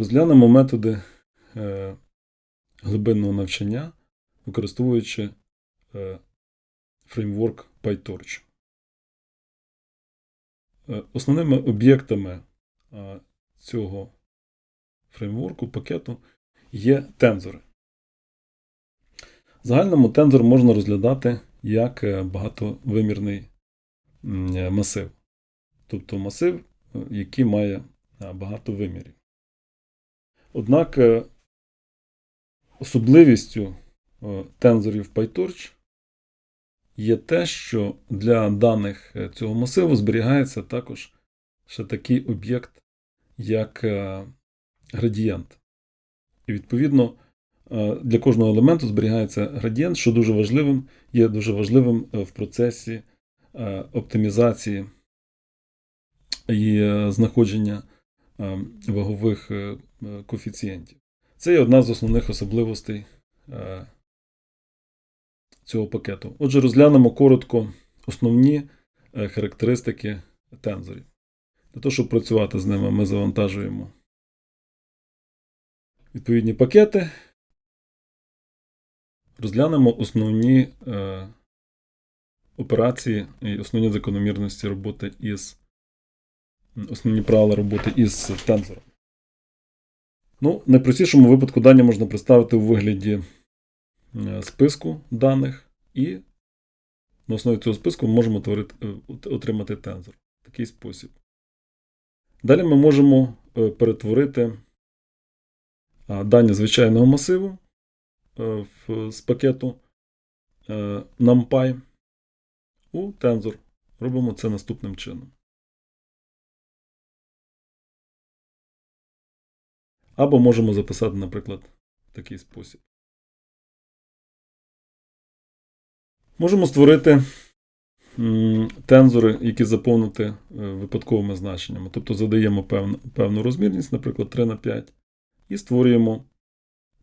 Розглянемо методи е, глибинного навчання, використовуючи е, фреймворк PyTorch. Е, Основними об'єктами цього фреймворку, пакету є тензори. В загальному тензор можна розглядати як багатовимірний масив. Тобто масив, який має багато вимірів. Однак е, особливістю е, тензорів PyTorch є те, що для даних е, цього масиву зберігається також ще такий об'єкт, як градієнт. І відповідно для кожного елементу зберігається градієнт, що дуже важливим, є дуже важливим в процесі оптимізації і знаходження вагових е, е, коефіцієнтів. Це є одна з основних особливостей е, цього пакету. Отже, розглянемо коротко основні е, характеристики тензорів. Для того, щоб працювати з ними, ми завантажуємо відповідні пакети. Розглянемо основні е, операції і основні закономірності роботи із основні правила роботи із тензором. Ну, в найпростішому випадку дані можна представити у вигляді е, списку даних, і на основі цього списку ми можемо творити, е, отримати тензор в такий спосіб. Далі ми можемо е, перетворити дані звичайного масиву з пакету NumPy у тензор. Робимо це наступним чином. Або можемо записати, наприклад, в такий спосіб. Можемо створити тензори, які заповнити е, випадковими значеннями. Тобто задаємо певну, певну розмірність, наприклад, 3 на 5, і створюємо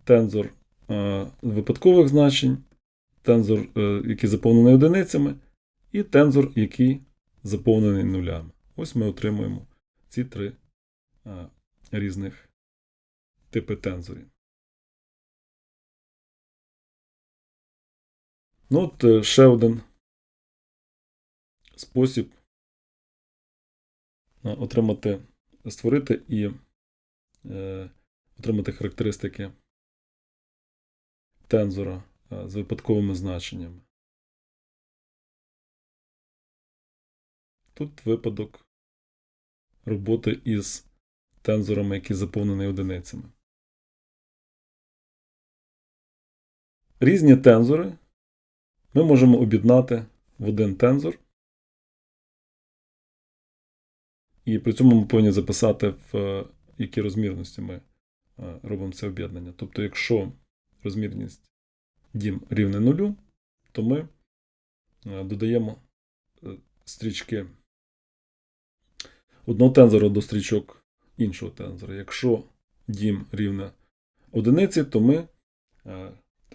тензор е, випадкових значень, тензор, е, який заповнений одиницями, і тензор, який заповнений нулями. Ось ми отримуємо ці три різних типи тензорів. Ну, от е, ще один спосіб е, отримати, створити і е, отримати характеристики тензора е, з випадковими значеннями. Тут випадок роботи із тензорами, які заповнені одиницями. Різні тензори ми можемо об'єднати в один тензор. І при цьому ми повинні записати, в е, які розмірності ми е, робимо це об'єднання. Тобто, якщо розмірність дім рівне нулю, то ми е, додаємо стрічки одного тензора до стрічок іншого тензора. Якщо дім рівне одиниці, то ми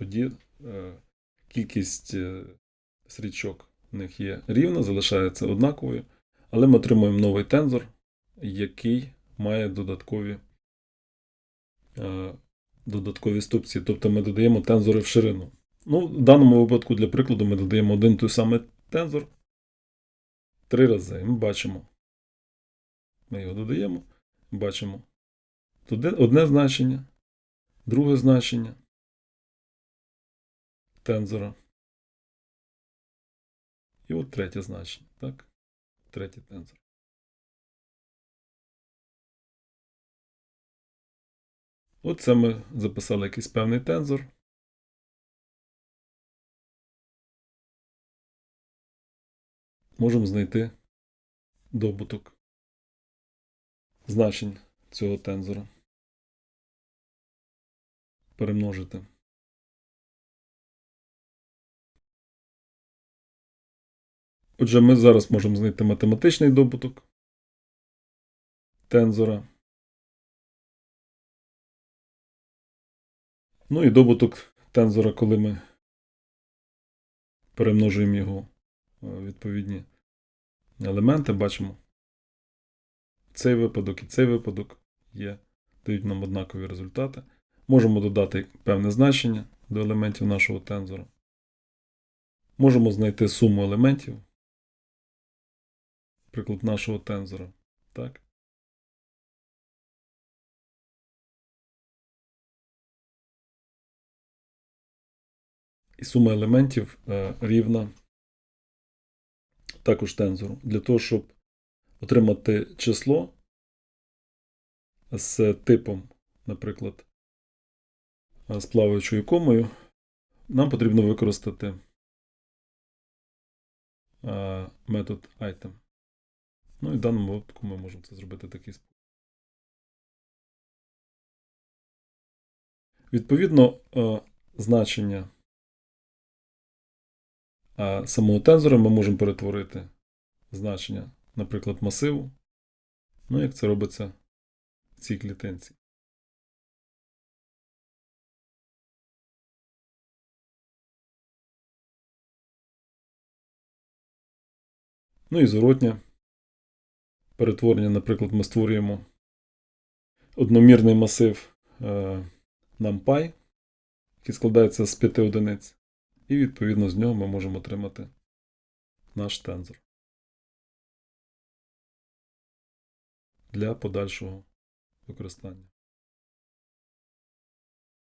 тоді е, кількість е, стрічок в них є рівна, залишається однаковою, але ми отримуємо новий тензор, який має додаткові, е, додаткові ступці. Тобто ми додаємо тензори в ширину. Ну, в даному випадку, для прикладу, ми додаємо один той самий тензор три рази. І ми бачимо. Ми його додаємо, бачимо. Одне значення, друге значення тензора. І от третє значення, так? Третій тензор. Оце ми записали якийсь певний тензор. Можемо знайти добуток значень цього тензора. Перемножити. Отже, ми зараз можемо знайти математичний добуток тензора. Ну і добуток тензора, коли ми перемножуємо його е, відповідні елементи, бачимо цей випадок і цей випадок є дають нам однакові результати. Можемо додати певне значення до елементів нашого тензора. Можемо знайти суму елементів, приклад нашого тензора. Так? І сума елементів е, рівна також тензору. Для того, щоб отримати число з типом, наприклад, е, з плаваючою комою, нам потрібно використати е, метод item. Ну і в даному випадку ми можемо це зробити такий спосіб. Відповідно, е, значення самого тензора ми можемо перетворити значення, наприклад, масиву. Ну, як це робиться в цій клітинці. Ну і зворотня. Перетворення, наприклад, ми створюємо одномірний масив е, NumPy, який складається з 5 одиниць. І відповідно з нього ми можемо отримати наш тензор для подальшого використання.